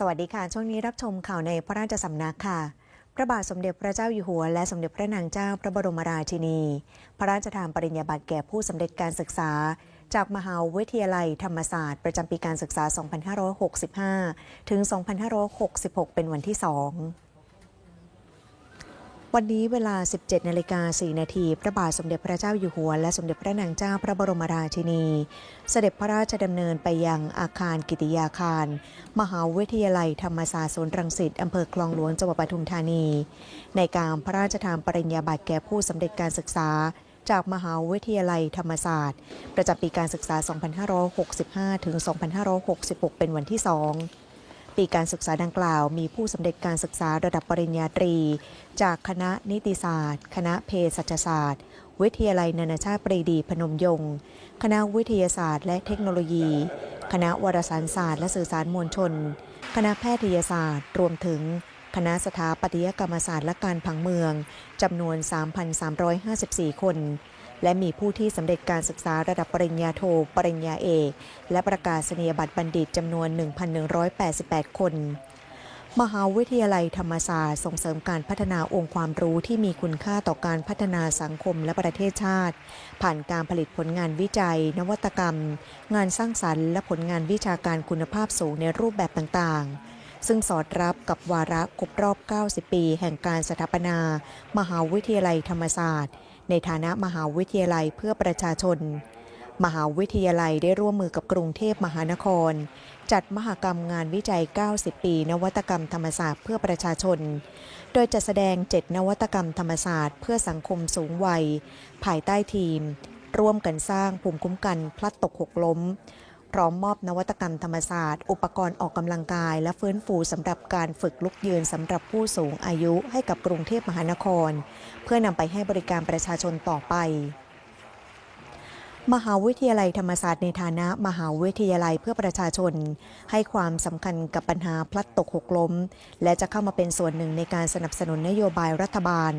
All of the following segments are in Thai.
สวัสดีค่ะ ช่วงนี้รับชมข่าวในพระราชสำนักค่ะ พระบาทสมเด็จพระเจ้าอยู่หัว และสมเด็จพระนางเจ้าพระบรมราชินี พระราชทานปริญญาบัตรแก่ผู้สำเร็จการศึกษา จากมหาวิทยาลัยธรรมศาสตร์ ประจำปีการศึกษา 2565 ถึง 2566 เป็นวันที่ 2 วันนี้เวลา 17นาฬิกา4นาทีพระบาทสมเด็จพระเจ้าอยู่หัว และสมเด็จพระนางเจ้าพระบรมราชินี เสด็จพระราชดำเนินไปยังอาคารกิติยาคาร มหาวิทยาลัยธรรมศาสตร์สวนรังสิตอำเภอคลองหลวงจังหวัดปทุมธานี ในการพระราชทานปริญญาบัตรแก่ผู้สำเร็จการศึกษา จากมหาวิทยาลัยธรรมศาสตร์ ประจำปีการศึกษา 2565 ถึง 2566 เป็นวันที่ 2 ปีการศึกษาดังกล่าว มีผู้สำเร็จการศึกษาระดับปริญญาตรี จากคณะนิติศาสตร์ คณะเภสัชศาสตร์ วิทยาลัยนานาชาติปรีดีพนมยงค์คณะวิทยาศาสตร์ และเทคโนโลยี คณะวารสารศาสตร์ และสื่อสารมวลชน คณะแพทยศาสตร์ รวมถึงคณะสถาปัตยกรรมศาสตร์และการผังเมืองจำนวน 3,354 คน และมีผู้ที่สำเร็จการศึกษาระดับปริญญาโท ปริญญาเอก และประกาศนียบัตรบัณฑิตจำนวน 1,188 คน มหาวิทยาลัยธรรมศาสตร์ ส่งเสริมการพัฒนาองค์ความรู้ที่มีคุณค่าต่อการพัฒนาสังคมและประเทศชาติ ผ่านการผลิตผลงานวิจัย นวัตกรรม งานสร้างสรรค์ และผลงานวิชาการคุณภาพสูงในรูปแบบต่างๆซึ่งสอดรับกับวาระครบรอบ 90 ปี แห่งการสถาปนา มหาวิทยาลัยธรรมศาสตร์ ในฐานะมหาวิทยาลัยเพื่อประชาชน มหาวิทยาลัยได้ร่วมมือกับกรุงเทพมหานคร จัดมหกรรมงานวิจัย 90 ปี นวัตกรรมธรรมศาสตร์เพื่อประชาชน โดยจะแสดง 7 นวัตกรรมธรรมศาสตร์เพื่อสังคมสูงวัย ภายใต้ทีม ร่วมกันสร้างภูมิคุ้มกันพลัดตกหกล้ม ร้อมมอบนวัตกรรมธรรมศาสตร์ อุปกรณ์ออกกำลังกาย และฟื้นฟูสำหรับการฝึกลุกยืนสำหรับผู้สูงอายุให้กับกรุงเทพมหานคร เพื่อนำไปให้บริการประชาชนต่อไป มหาวิทยาลัยธรรมศาสตร์ในฐานะมหาวิทยาลัยเพื่อประชาชน ให้ความสำคัญกับปัญหาพลัดตกหกล้ม และจะเข้ามาเป็นส่วนหนึ่งในการสนับสนุนนโยบายรัฐบาล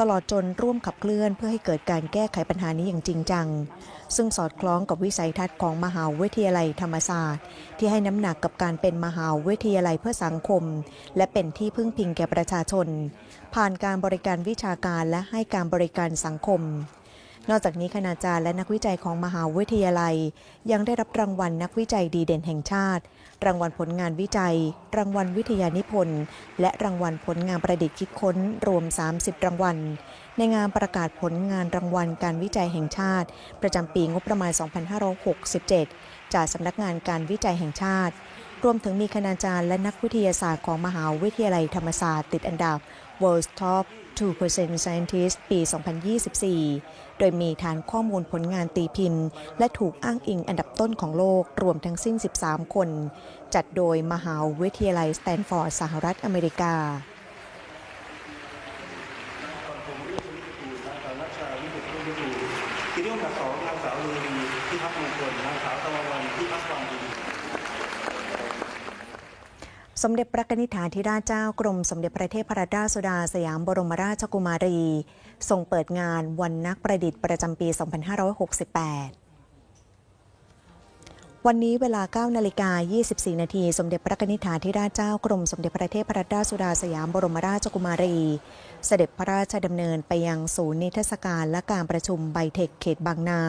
ตลอดจนร่วมขับเคลื่อนเพื่อให้เกิดการแก้ไขปัญหานี้อย่างจริงจัง ซึ่งสอดคล้องกับวิสัยทัศน์ของมหาวิทยาลัยธรรมศาสตร์ ที่ให้น้ำหนักกับการเป็นมหาวิทยาลัยเพื่อสังคม และเป็นที่พึ่งพิงแก่ประชาชน ผ่านการบริการวิชาการและให้การบริการสังคม นอกจากนี้คณาจารย์และนักวิจัยของมหาวิทยาลัย ยังได้รับรางวัลนักวิจัยดีเด่นแห่งชาติ รางวัลผลงานวิจัย รางวัลวิทยานิพนธ์ และรางวัลผลงานประดิษฐ์คิดค้นรวม 30 รางวัล ในงานประกาศผลงานรางวัลการวิจัยแห่งชาติ ประจำปีงบประมาณ 2567 จากสำนักงานการวิจัยแห่งชาติ รวมถึงมีคณาจารย์และนักวิทยาศาสตร์ของมหาวิทยาลัยธรรมศาสตร์ติดอันดับ World Top 2% Scientist ปี 2024 โดยมีฐานข้อมูลผลงานตีพิมพ์ และถูกอ้างอิงอันดับต้นของโลกรวมทั้งสิ้น 13 คน จัดโดยมหาวิทยาลัยสแตนฟอร์ดสหรัฐอเมริกา ทีนี้ลำดับสองนางสาว ลูรีพิพัฒน์มงคลนางสาวตะวันวันพิพัฒน์วังดีสมเด็จพระนิธิฐาธิราชเจ้ากรมสมเด็จพระเทพรัตนราชสุดาสยามบรมราชกุมารี ทรงเปิดงานวันนักประดิษฐ์ประจำปี 2568วันนี้เวลา 9 นาฬิกา 24 นาที สมเด็จพระนิธิฐาธิราชเจ้ากรมสมเด็จพระเทพรัตนราชสุดาสยามบรมราชกุมารี เสด็จพระราชดำเนินไปยังศูนย์นิทรรศการและการประชุมไบเทคเขตบางนา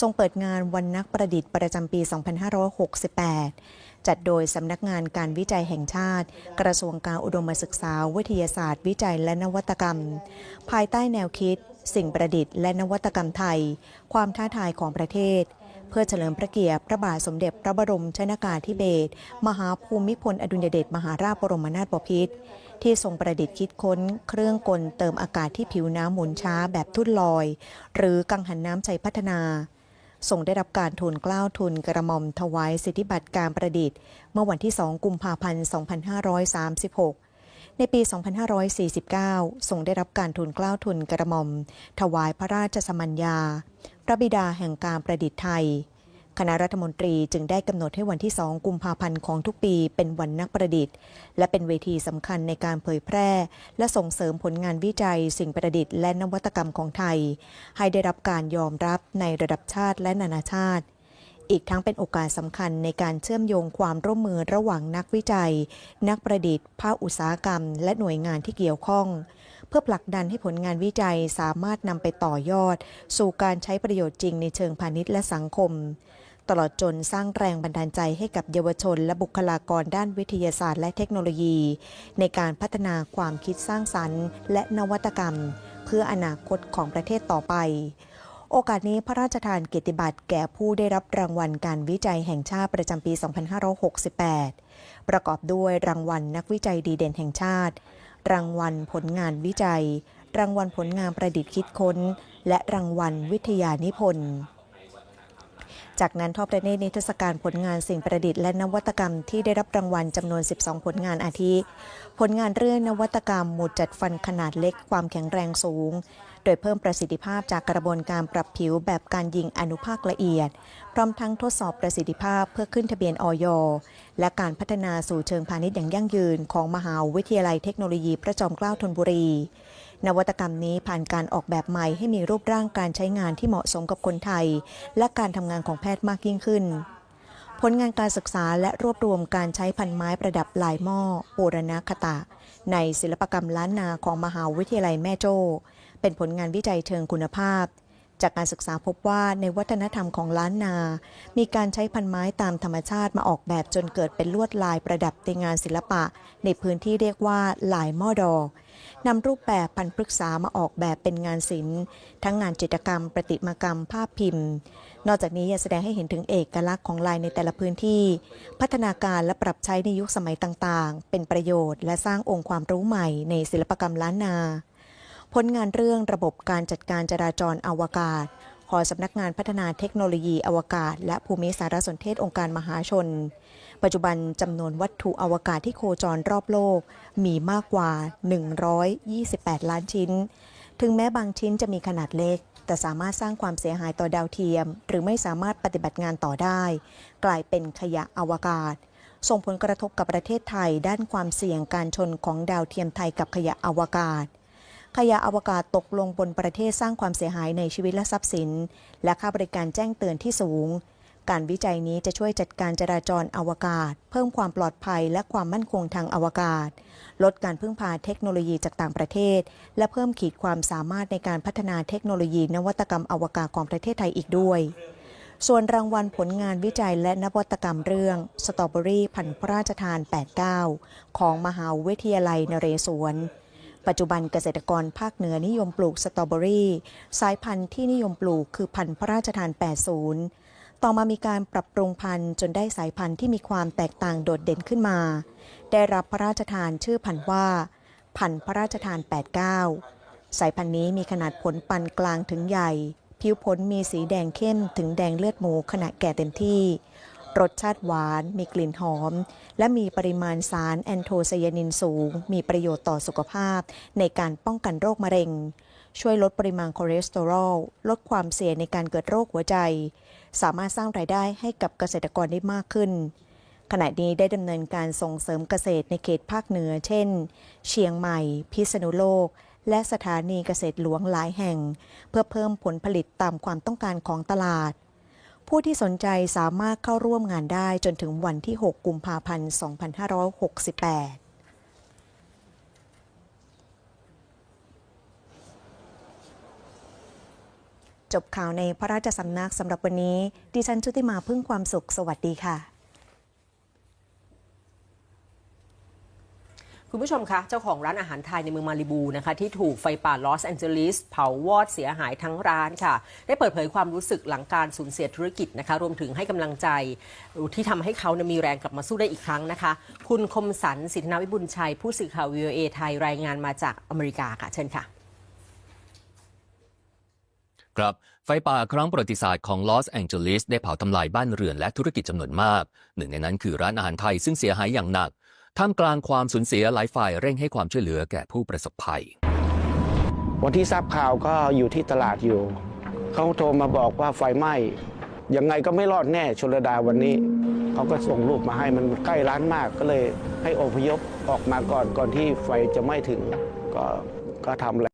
ทรงเปิดงานวันนักประดิษฐ์ประจำปี 2568 จัดโดยสำนักงานการวิจัยแห่งชาติ กระทรวงการอุดมศึกษา วิทยาศาสตร์ วิจัยและนวัตกรรม ภายใต้แนวคิด สิ่งประดิษฐ์และนวัตกรรมไทย ความท้าทายของประเทศ เพื่อเฉลิมพระเกียรติพระบาทสมเด็จพระบรมชนากาธิเบศรมหาภูมิพลอดุลยเดชมหาราชบรมนาถบพิตรที่ทรงประดิษฐ์คิดค้น เครื่องกลเติมอากาศที่ผิวน้ำหมุนช้าแบบทุ่นลอย หรือกังหันน้ำใจพัฒนา ทรงได้รับการทูลเกล้าทุนกระหม่อมถวายสิทธิบัตรการประดิษฐ์ เมื่อวันที่ 2 กุมภาพันธ์ 2536 ในปี 2549 ทรงได้รับการทูลเกล้าทุนกระหม่อม ถวายพระราชสมัญญา พระบิดาแห่งการประดิษฐ์ไทย คณะรัฐมนตรีจึงได้กำหนดให้วันที่ 2 กุมภาพันธ์ของทุกปีเป็นวันนักประดิษฐ์ และเป็นเวทีสำคัญในการเผยแพร่ และส่งเสริมผลงานวิจัย สิ่งประดิษฐ์และนวัตกรรมของไทย ให้ได้รับการยอมรับในระดับชาติและนานาชาติ อีกทั้งเป็นโอกาสสำคัญในการเชื่อมโยงความร่วมมือระหว่างนักวิจัย นักประดิษฐ์ ภาคอุตสาหกรรม และหน่วยงานที่เกี่ยวข้องเพื่อผลักดันให้ผลงานวิจัยสามารถนำไปต่อยอด สู่การใช้ประโยชน์จริงในเชิงพาณิชย์และสังคม ตลอดจนสร้างแรงบันดาลใจให้กับเยาวชน และบุคลากรด้านวิทยาศาสตร์และเทคโนโลยี ในการพัฒนาความคิดสร้างสรรค์ และนวัตกรรม เพื่ออนาคตของประเทศต่อไปโอกาสนี้พระราชทานเกียรติบัตรแก่ผู้ได้รับรางวัลการวิจัยแห่งชาติประจำปี 2568 ประกอบด้วยรางวัลนักวิจัยดีเด่นแห่งชาติ รางวัลผลงานวิจัย รางวัลผลงานประดิษฐ์คิดค้น และรางวัลวิทยานิพนธ์ จากนั้นทอดพระเนตรนิทรรศการผลงานสิ่งประดิษฐ์และนวัตกรรมที่ได้รับรางวัลจำนวน 12 ผลงานอาทิ ผลงานเรื่องนวัตกรรมหมุดจัดฟันขนาดเล็กความแข็งแรงสูง โดยเพิ่มประสิทธิภาพจากกระบวนการปรับผิวแบบการยิงอนุภาคละเอียด พร้อมทั้งทดสอบประสิทธิภาพเพื่อขึ้นทะเบียนออยและการพัฒนาสู่เชิงพาณิชย์อย่างยั่งยืน ของมหาวิทยาลัยเทคโนโลยีพระจอมเกล้าธนบุรี นวัตกรรมนี้ผ่านการออกแบบใหม่ให้มีรูปร่างการใช้งานที่เหมาะสมกับคนไทย และการทำงานของแพทย์มากยิ่งขึ้น ผลงานการศึกษาและรวบรวมการใช้พันไม้ประดับลายหม้อปูรณคตะ ในศิลปกรรมล้านนาของมหาวิทยาลัยแม่โจ้ เป็นผลงานวิจัยเชิงคุณภาพ จากการศึกษาพบว่าในวัฒนธรรมของล้านนา มีการใช้พันไม้ตามธรรมชาติมาออกแบบจนเกิดเป็นลวดลายประดับในงานศิลปะ ในพื้นที่เรียกว่าลายหม้อดอก นำรูปแบบพันธุ์พฤกษามาออกแบบเป็นงานศิลป์ ทั้งงานจิตรกรรม ประติมากรรม ภาพพิมพ์ นอกจากนี้ยังแสดงให้เห็นถึงเอกลักษณ์ของลายในแต่ละพื้นที่ พัฒนาการและปรับใช้ในยุคสมัยต่างๆ เป็นประโยชน์ และสร้างองค์ความรู้ใหม่ในศิลปกรรมล้านนา ผลงานเรื่องระบบการจัดการจราจรอวกาศขอสำนักงานพัฒนาเทคโนโลยีอวกาศ และภูมิสารสนเทศองค์การมหาชน ปัจจุบันจำนวนวัตถุอวกาศที่โคจรรอบโลก มีมากกว่า 128 ล้านชิ้น ถึงแม้บางชิ้นจะมีขนาดเล็ก แต่สามารถสร้างความเสียหายต่อดาวเทียม หรือไม่สามารถปฏิบัติงานต่อได้ กลายเป็นขยะอวกาศ ส่งผลกระทบกับประเทศไทยด้านความเสี่ยงการชนของดาวเทียมไทยกับขยะอวกาศขยะอวกาศตกลงบนประเทศสร้างความเสียหายในชีวิตและทรัพย์สิน และค่าบริการแจ้งเตือนที่สูง การวิจัยนี้จะช่วยจัดการจราจรอวกาศ เพิ่มความปลอดภัยและความมั่นคงทางอวกาศ ลดการพึ่งพาเทคโนโลยีจากต่างประเทศ และเพิ่มขีดความสามารถในการพัฒนาเทคโนโลยีนวัตกรรมอวกาศของประเทศไทยอีกด้วย ส่วนรางวัลผลงานวิจัยและนวัตกรรมเรื่องสตรอเบอรี่พันธุ์พระราชทาน 89 ของมหาวิทยาลัยนเรศวรปัจจุบันเกษตรกรภาคเหนือนิยมปลูกสตรอเบอรี่ สายพันธุ์ที่นิยมปลูกคือพันธุ์พระราชทาน 80 ต่อมามีการปรับปรุงพันธุ์จนได้สายพันธุ์ที่มีความแตกต่างโดดเด่นขึ้นมา ได้รับพระราชทานชื่อพันธุ์ว่า พันธุ์พระราชทาน 89 สายพันธุ์นี้มีขนาดผลปานกลางถึงใหญ่ ผิวผลมีสีแดงเข้มถึงแดงเลือดหมูขณะแก่เต็มที่ รสชาติหวาน มีกลิ่นหอม และมีปริมาณสารแอนโทไซยานินสูง มีประโยชน์ต่อสุขภาพ ในการป้องกันโรคมะเร็ง ช่วยลดปริมาณคอเลสเตอรอล ลดความเสี่ยงในการเกิดโรคหัวใจ สามารถสร้างรายได้ให้กับเกษตรกรได้มากขึ้น ขณะนี้ได้ดำเนินการส่งเสริมเกษตรในเขตภาคเหนือ เช่น เชียงใหม่ พิษณุโลก และสถานีเกษตรหลวงหลายแห่ง เพื่อเพิ่มผลผลิตตามความต้องการของตลาด ผู้ที่สนใจสามารถเข้าร่วมงานได้จนถึงวันที่ 6 กุมภาพันธ์ 2568 จบข่าวในพระราชสำนักสำหรับวันนี้ ดิฉันชุติมาพึ่งความสุข สวัสดีค่ะ คุณผู้ชมคะ เจ้าของร้านอาหารไทยในเมืองมาริบูนะคะ ที่ถูกไฟป่าลอสแอนเจลิสเผาวอดเสียหายทั้งร้านค่ะ ได้เปิดเผยความรู้สึกหลังการสูญเสียธุรกิจนะคะ รวมถึงให้กำลังใจที่ทำให้เขานี่ยมีแรงกลับมาสู้ได้อีกครั้งนะคะ คุณคมสันสิทธนาวิบุญชัย ผู้สื่อข่าว VOA ไทยรายงานมาจากอเมริกาค่ะเชิญค่ะ ครับไฟป่าครั้งประวัติศาสตร์ของลอสแองเจลิสได้เผาทำลายบ้านเรือนและธุรกิจจำนวนมาก หนึ่งในนั้นคือร้านอาหารไทยซึ่งเสียหายอย่างหนัก ท่ามกลางความสูญเสียหลายฝ่ายเร่งให้ความช่วยเหลือแก่ผู้ประสบภัย วันที่ทราบข่าวก็อยู่ที่ตลาดอยู่ เขาโทรมาบอกว่าไฟไหม้ยังไงก็ไม่รอดแน่ชลดาวันนี้ เขาก็ส่งรูปมาให้มันใกล้ร้านมากก็เลยให้อพยพออกมาก่อนก่อนที่ไฟจะไหม้ถึงก็ก็ทำแล้ว